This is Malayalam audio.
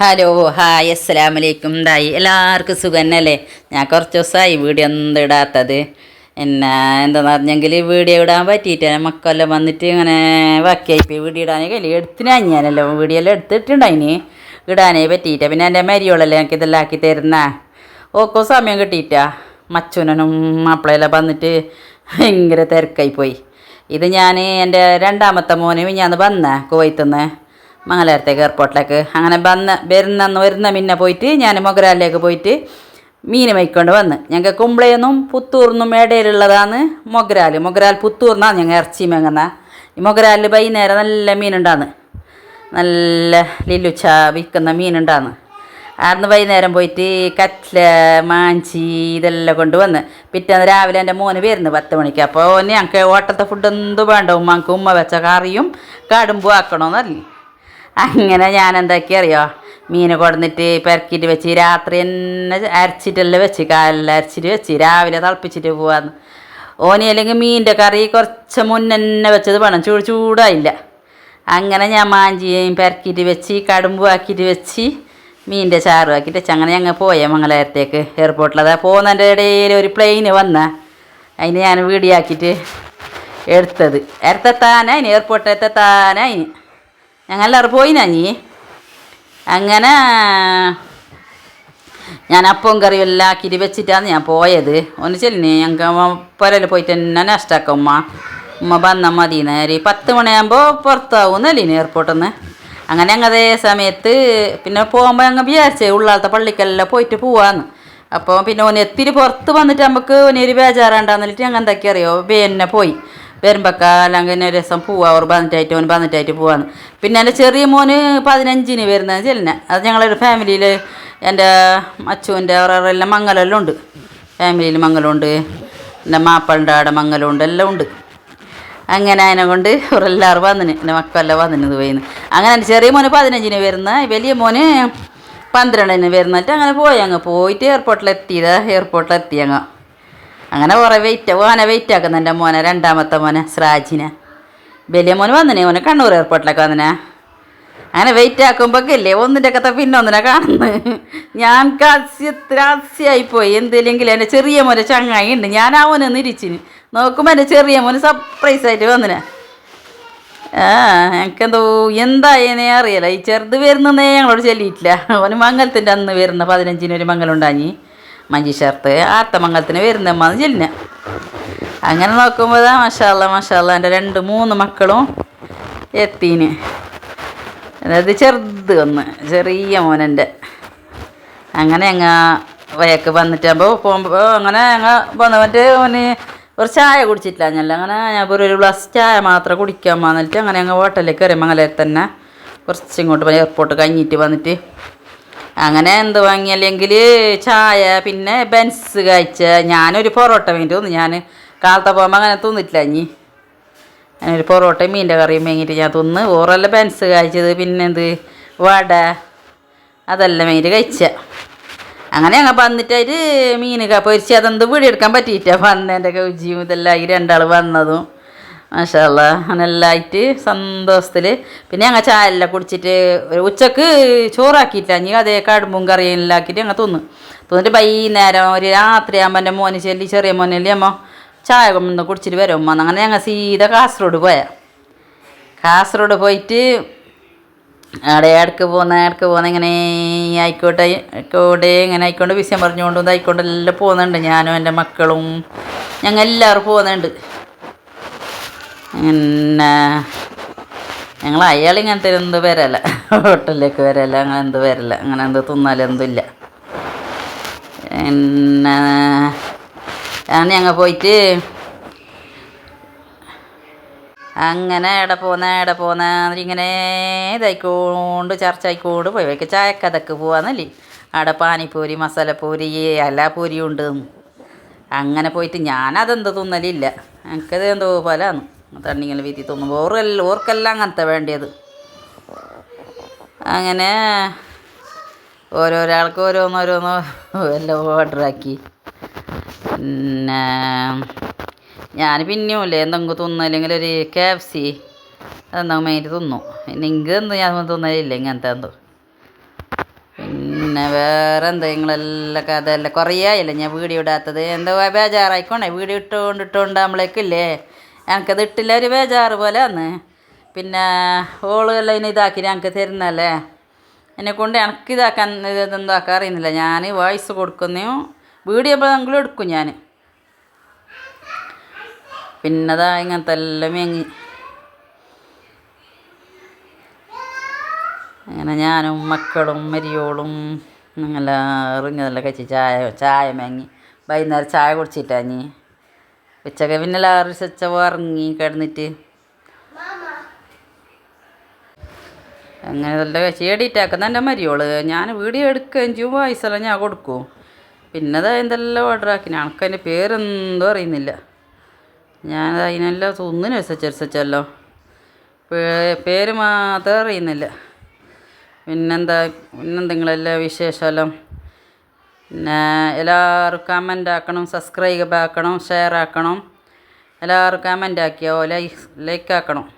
ഹലോ ഹായ് അസ്സലാം വലൈക്കും എന്തായി എല്ലാവർക്കും സുഖന്നല്ലേ? ഞാൻ കുറച്ച് ദിവസമായി വീഡിയോ ഒന്നും ഇടാത്തത്. എന്നെ എന്താണെന്ന് പറഞ്ഞെങ്കിൽ വീഡിയോ ഇടാൻ പറ്റിയിട്ട്. മക്കളെല്ലാം വന്നിട്ട് ഇങ്ങനെ ബാക്കിയായിപ്പോയി വീഡിയോ ഇടാനേ കഴിയും എടുത്തിനാ ഞാനല്ലോ വീഡിയോ എല്ലാം എടുത്തിട്ടുണ്ടായിന് ഇടാനേ പറ്റിയിട്ട്. പിന്നെ എന്റെ മരിയോളല്ലേ എനിക്ക് ഇതെല്ലാം ആക്കി തരുന്ന? ഓക്കോ സമയം കിട്ടിയിട്ടാ. മച്ചുനും മാപ്പിളയെല്ലാം വന്നിട്ട് ഭയങ്കര തിരക്കായി പോയി. ഇത് ഞാൻ എന്റെ രണ്ടാമത്തെ മോനെ ഞാൻ വന്ന കുവൈത്തുനിന്ന്. മംഗലാരത്തേക്ക് എയർപോർട്ടിലേക്ക് അങ്ങനെ വന്ന് വരുന്ന വരുന്ന മിന്നെ പോയിട്ട് ഞാൻ മൊഗരാലിലേക്ക് പോയിട്ട് മീൻ വയ്ക്കൊണ്ട് വന്ന്. ഞങ്ങൾക്ക് കുമ്പളയെന്നും പുത്തൂർന്നും ഇടയിലുള്ളതാണ് മൊഗരാൽ മൊഗരാൽ പുത്തൂർന്നാണ് ഞങ്ങൾ ഇറച്ചി മേങ്ങുന്ന. ഈ മൊഗരാലിൽ വൈകുന്നേരം നല്ല മീനുണ്ടാന്ന്. നല്ല ലില്ലുച്ച വിൽക്കുന്ന മീനുണ്ടാന്ന്. അവിടുന്ന് വൈകുന്നേരം പോയിട്ട് കറ്റ്ല മാഞ്ചി ഇതെല്ലാം കൊണ്ടുവന്ന് പിറ്റേന്ന് രാവിലെ എന്റെ മോന് വരുന്നു പത്ത് മണിക്ക്. അപ്പോൾ ഞങ്ങൾക്ക് ഓട്ടത്തെ ഫുഡ് എന്ത് വേണ്ട ഉമ്മക്ക് ഉമ്മ വെച്ച കറിയും കടുമ്പും ആക്കണമെന്നറിഞ്ഞു അങ്ങനെ ഞാൻ എന്താക്കി അറിയോ മീൻ കൊടുന്നിട്ട് പെരക്കിയിട്ട് വെച്ച് രാത്രി തന്നെ അരച്ചിട്ടെല്ലാം വെച്ച് കാലിൽ അരച്ചിട്ട് വെച്ച് രാവിലെ തിളപ്പിച്ചിട്ട് പോവാന്ന്. ഓനി അല്ലെങ്കിൽ മീനിന്റെ കറി കുറച്ച് മുന്നെ വെച്ചത് വേണം ചൂട് ചൂടായില്ല. അങ്ങനെ ഞാൻ മാഞ്ചിയും പെരക്കിയിട്ട് വെച്ച് കടുമ്പ് ആക്കിയിട്ട് വെച്ച് മീനിന്റെ ചാറും ആക്കിയിട്ട് വെച്ച്. അങ്ങനെ ഞങ്ങൾ പോയ മംഗലാരത്തേക്ക് എയർപോർട്ടിൽ അതാ പോകുന്നതിന്റെ ഇടയിൽ ഒരു പ്ലെയിന് വന്ന അതിന് ഞാൻ വീടിയാക്കിയിട്ട് എടുത്തത്. എടുത്തെത്താനായി എയർപോർട്ടിൽ എത്തെത്താനായിന് ഞങ്ങളെല്ലാവരും പോയിനാ നീ? അങ്ങനെ ഞാൻ അപ്പവും കറിയും എല്ലാം ആക്കിയിട്ട് വെച്ചിട്ടാണ് ഞാൻ പോയത്. ഒന്ന് ചെല്ലിന് ഞങ്ങൾക്ക് പുരയിൽ പോയിട്ട് തന്നെ നഷ്ടമാക്കും ഉമ്മ. ഉമ്മ വന്നാൽ മതി നേരെ പത്ത് മണിയാകുമ്പോൾ പുറത്താവുന്നല്ലേ എയർപോർട്ടിൽ നിന്ന് അങ്ങനെ ഞങ്ങൾ അതേ സമയത്ത് പിന്നെ പോകുമ്പോൾ ഞങ്ങൾ വിചാരിച്ചേ ഉള്ളാളത്തെ പള്ളിക്കെല്ലാം പോയിട്ട് പോവാന്ന്. അപ്പോൾ പിന്നെ ഓന് എത്തിരി പുറത്ത് വന്നിട്ട് നമുക്ക് ഓനൊരു ബേജാറാണ്ടാന്നിട്ട് ഞങ്ങൾ എന്തൊക്കെ അറിയോ? വേന്നെ പോയി. വരുമ്പൊക്കെ അല്ലെങ്കിൽ ഒരു ദിവസം പോവാ ഓർ വന്നിട്ടായിട്ട് ഓന് വന്നിട്ടായിട്ട് പോവാന്ന്. പിന്നെ എന്റെ ചെറിയ മോന് പതിനഞ്ചിന് വരുന്ന ചെല്ലിനെ അത് ഞങ്ങളൊരു ഫാമിലിയിൽ എന്റെ അച്ചുവിന്റെ അവരെല്ലാം മംഗലെല്ലാം ഉണ്ട്. ഫാമിലിയിൽ മംഗലമുണ്ട് എന്റെ മാപ്പളുടെ ആടെ മംഗലമുണ്ട് എല്ലാം ഉണ്ട്. അങ്ങനെ അതിനെ കൊണ്ട് ഇവരെല്ലാവരും വന്നിന് എന്റെ മക്കളെല്ലാം വന്നിന് ദുബൈന്ന് അങ്ങനെ എന്റെ ചെറിയ മോന് പതിനഞ്ചിന് വരുന്ന വലിയ മോന് പന്ത്രണ്ടിന് വരുന്നിട്ട് അങ്ങനെ പോയി. അങ്ങ് പോയിട്ട് എയർപോർട്ടിൽ എയർപോർട്ടിലെത്തി അങ്ങ്. അങ്ങനെ കുറേ വെയിറ്റ് ഓനെ വെയിറ്റ് ആക്കുന്ന എന്റെ മോനെ രണ്ടാമത്തെ മോനെ സ്രാജിനെ. വലിയ മോന് വന്നിനെ മോനെ കണ്ണൂർ എയർപോർട്ടിലേക്ക് വന്നിനെ. അങ്ങനെ വെയിറ്റ് ആക്കുമ്പോൾ ഇല്ലേ ഒന്നിന്റെ കഥ പിന്നെ ഒന്നിനെ കാണുന്നു ഞാൻ കാസ്യത്രാസ്യായി പോയി. എന്തില്ലെങ്കിലും എന്റെ ചെറിയ മോനെ ചങ്ങായി ഉണ്ട്. ഞാൻ ആ മോനെ നിരിച്ചിന് നോക്കുമ്പോൾ എന്റെ ചെറിയ മോന് സർപ്രൈസ് ആയിട്ട് വന്നിനെ. ആ എനിക്കെന്തോ എന്തായെന്നേ അറിയില്ല. ഈ ചെറുത് വരുന്നേ ഞങ്ങളോട് ചൊല്ലിയിട്ടില്ല. അവന് മംഗലത്തിന്റെ അന്ന് വരുന്ന പതിനഞ്ചിന് ഒരു മംഗലം ഉണ്ടാഞ്ഞി മഞ്ചേശ്വരത്ത് ആത്ത മംഗലത്തിന് വരുന്നമ്മന്ന് ചെല്ലിന അങ്ങനെ നോക്കുമ്പോൾ മഷാല്ല മഷാല്ല എന്റെ രണ്ട് മൂന്ന് മക്കളും എത്തീന്. അതായത് ചെറുത് ഒന്ന് ചെറിയ മോനെന്റെ. അങ്ങനെ ഞങ്ങൾ വയക്ക് വന്നിട്ടാകുമ്പോൾ പോകുമ്പോൾ അങ്ങനെ ഞങ്ങൾ വന്നവന്റെ ഓന് ഒരു ചായ കുടിച്ചിട്ടില്ല ഞല്ല അങ്ങനെ ഞാൻ ഒരു ഗ്ലാസ് ചായ മാത്രം കുടിക്കാൻ വന്നിട്ട് അങ്ങനെ ഞങ്ങൾ ഹോട്ടലിൽ കയറി മംഗലയിൽ തന്നെ കുറച്ച് ഇങ്ങോട്ട് എയർപോർട്ട് കഴിഞ്ഞിട്ട് വന്നിട്ട് അങ്ങനെ എന്ത് വാങ്ങിയല്ലെങ്കിൽ ചായ പിന്നെ ബെൻസ് കഴിച്ച ഞാനൊരു പൊറോട്ട മീൻ തോന്നി. ഞാൻ കാലത്തെ പോകുമ്പോൾ അങ്ങനെ തിന്നിട്ടില്ല ഇനി. ഒരു പൊറോട്ടയും മീന്റെ കറിയും വാങ്ങിയിട്ട് ഞാൻ തിന്ന്. ഓറെല്ലാം ബെൻസ് കഴിച്ചത് പിന്നെന്ത് വട. അതെല്ലാം വേണ്ടിയിട്ട് കഴിച്ച. അങ്ങനെ ഞങ്ങൾ വന്നിട്ടായിട്ട് മീൻ പൊരിച്ച് അതെന്ത് പിടിയെടുക്കാൻ പറ്റിയിട്ടാണ് വന്നതിന്റെ രുചിയും ഇതെല്ലാം ഈ രണ്ടാൾ വന്നതും. മാഷാല്ല അങ്ങനെല്ലായിട്ട് സന്തോഷത്തിൽ പിന്നെ ഞങ്ങൾ ചായ എല്ലാം കുടിച്ചിട്ട് ഉച്ചയ്ക്ക് ചോറാക്കിയിട്ടില്ല. ഇനി അതേ കടുമ്പും കറിയും എല്ലാം ആക്കിയിട്ട് ഞങ്ങൾ തിന്നു. തിന്നിട്ട് വൈകുന്നേരം ഒരു രാത്രി ആകുമ്പോൾ എന്റെ മോന് ചെല്ലി ചെറിയ മോനല്ലേ അമ്മ ചായ കൊണ്ടു കുടിച്ചിട്ട് വരും. അമ്മ അങ്ങനെ ഞങ്ങൾ സീത കാസർഗോഡ് പോയ. കാസർഗോഡ് പോയിട്ട് അവിടെ ഇടയ്ക്ക് പോകുന്ന ഇടയ്ക്ക് പോകുന്ന ഇങ്ങനെ ആയിക്കോട്ടെ ആയിക്കോട്ടെ ഇങ്ങനെ ആയിക്കൊണ്ട് വിഷയം പറഞ്ഞുകൊണ്ടും ഇതായിക്കൊണ്ട് എല്ലാം പോകുന്നുണ്ട്. ഞാനും എന്റെ മക്കളും ഞങ്ങൾ എല്ലാവരും പോകുന്നുണ്ട്. പിന്നെ ഞങ്ങൾ അയാൾ ഇങ്ങനത്തെ എന്ത് വരല്ല ഹോട്ടലിലേക്ക് വരല്ല അങ്ങനെ എന്ത് വരല്ല അങ്ങനെ എന്ത് തിന്നാലെന്തില്ല പിന്നെ ഞാൻ ഞങ്ങൾ പോയിട്ട് അങ്ങനെ എടെ പോന്ന എടെ പോന്ന ഇങ്ങനെ ഇതായിക്കൊണ്ട് ചർച്ച ആയിക്കൊണ്ട് പോയി. വയ്ക്ക് ചായക്കഥക്ക് പോവാന്നല്ലേ. അവിടെ പാനിപ്പൂരി മസാലപ്പൂരി എല്ലാ പൂരിയും ഉണ്ട്. അങ്ങനെ പോയിട്ട് ഞാനതെന്ത് തിന്നലില്ല. എനിക്കത് എന്തോ പോലാന്ന്. തണ്ണിങ്ങനെ വീതി തോന്നുമ്പോൾ ഓർക്കെല്ലാം ഓർക്കെല്ലാം അങ്ങനത്തെ വേണ്ടിയത്. അങ്ങനെ ഓരോരാൾക്ക് ഓരോന്നോരോന്നോ എല്ലാം ഓർഡറാക്കി പിന്നെ ഞാൻ പിന്നെയും ഇല്ലേ എന്തെങ്കിലും തിന്നല്ലെങ്കിൽ ഒരു കെ എഫ് സി അതെന്താ മെയിന്റെ തിന്നു. പിന്നെ ഇങ്ക് എന്ത് ഞാൻ തിന്നലില്ല ഇങ്ങനത്തെ എന്തോ. പിന്നെ വേറെ എന്താ നിങ്ങളെല്ലാം കഥയല്ല. കുറേ ആയില്ല ഞാൻ വീഡിയോ ഇടാത്തത്? എന്തോ ബേജാറായിക്കോണേ. വീഡിയോ ഇട്ടുകൊണ്ട് ഇട്ടുകൊണ്ട് നമ്മളേക്കില്ലേ? എനിക്കത് ഇട്ടില്ല ഒരു ബേജാറ് പോലെ അന്ന് പിന്നെ ഓൾ എല്ലാം ഇനി ഇതാക്കി ഞങ്ങൾക്ക് തരുന്നല്ലേ? എന്നെ കൊണ്ട് എനിക്ക് ഇതാക്കാൻ ഇതെന്താക്കാൻ അറിയുന്നില്ല. ഞാൻ വോയിസ് കൊടുക്കുന്നു. വീഡിയോ എപ്പോഴെങ്കിലും എടുക്കും ഞാൻ പിന്നതാ ഇങ്ങനത്തെ എല്ലാം മേങ്ങി. അങ്ങനെ ഞാനും മക്കളും മരിയോളും അങ്ങനെ ഇറങ്ങിയതെല്ലാം കഴിച്ച് ചായ ചായ മേങ്ങി. വൈകുന്നേരം ചായ കുടിച്ചിട്ടാഞ്ഞി ഉച്ചയ്ക്ക് പിന്നെ ലാറി ഉച്ച ഇറങ്ങി കിടന്നിട്ട്. അങ്ങനെ നല്ല ചേടിയിട്ടാക്കുന്ന എന്റെ മരിയോൾ. ഞാൻ വീഡിയോ എടുക്കുകയും ചെയ്യും വോയിസെല്ലാം ഞാൻ കൊടുക്കും. പിന്നെ അത് എന്തെല്ലാം ഓർഡർ ആക്കി എനിക്ക് അതിന്റെ പേരെന്തോ അറിയുന്നില്ല. ഞാൻ അതിനെല്ലാം ഒന്നിനും അനുസരിച്ചല്ലോ പേര് മാത്രം അറിയുന്നില്ല. പിന്നെന്താ പിന്നെന്തെങ്കിലെല്ലാം വിശേഷമെല്ലാം? പിന്നെ എല്ലാവരും കമന്റ് ആക്കണം സബ്സ്ക്രൈബ് ആക്കണം ഷെയർ ആക്കണം. എല്ലാവരും കമന്റ് ആക്കിയോ? ലൈക്ക് ലൈക്ക് ആക്കണം.